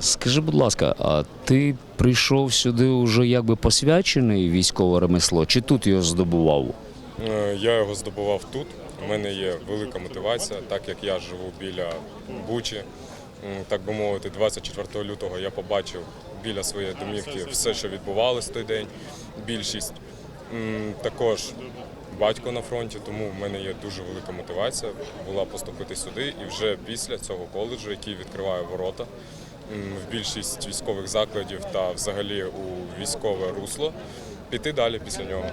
Скажи, будь ласка, а ти прийшов сюди уже якби посвячений військове ремесло, чи тут його здобував? Е, Я його здобував тут. У мене є велика мотивація, так як я живу біля Бучі. Так би мовити, 24 лютого я побачив біля своєї домівки все, що відбувалося той день. Більшість також батько на фронті, тому в мене є дуже велика мотивація була поступити сюди. І вже після цього коледжу, який відкриває ворота в більшість військових закладів та взагалі у військове русло, піти далі після нього.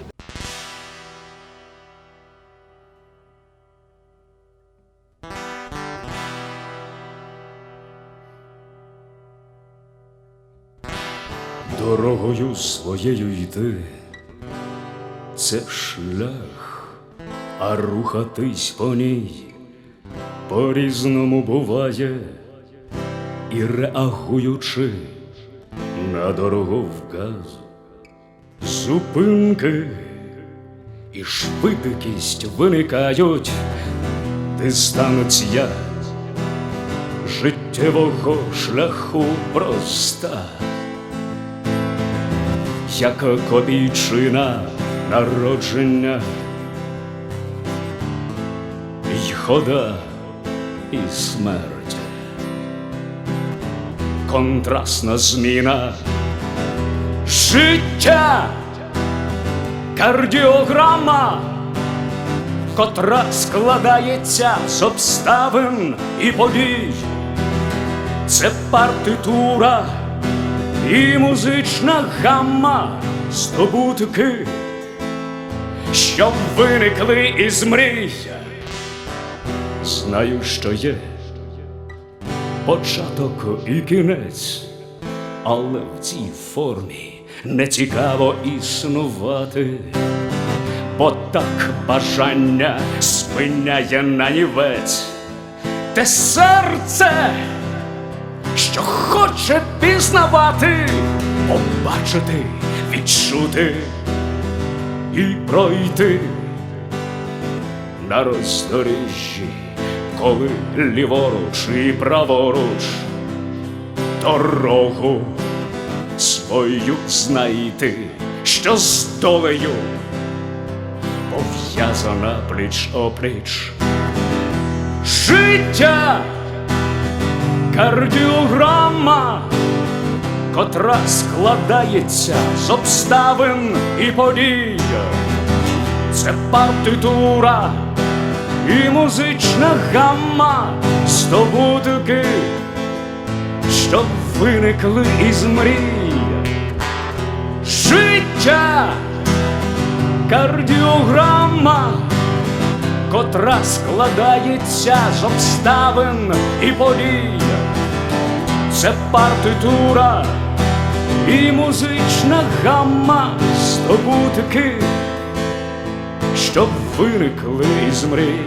Дорогою своєю йти, це шлях, а рухатись по ній по-різному буває, і реагуючи на дороговказ, зупинки і швидкість виникають, дистанція життєвого шляху проста як копійчина народження, й хода і смерть. Контрастна зміна життя, кардіограма, котра складається з обставин і подій. Це партитура і музична гамма здобутки, що виникли із мрій. Знаю, що є початок і кінець, але в цій формі не цікаво існувати, бо так бажання спиняє нанівець, те серце що хоче пізнавати, побачити, відчути і пройти на роздоріжжі, коли ліворуч і праворуч дорогу свою знайти, що з долею пов'язана пліч опліч. Життя кардіограма, котра складається з обставин і подій. Це партитура і музична гамма, здобутки, що виникли із мрій. Життя кардіограма котра складається з обставин і подій. Це партитура і музична гамма здобутки, що виникли із мрій,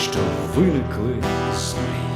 що виникли з мрій.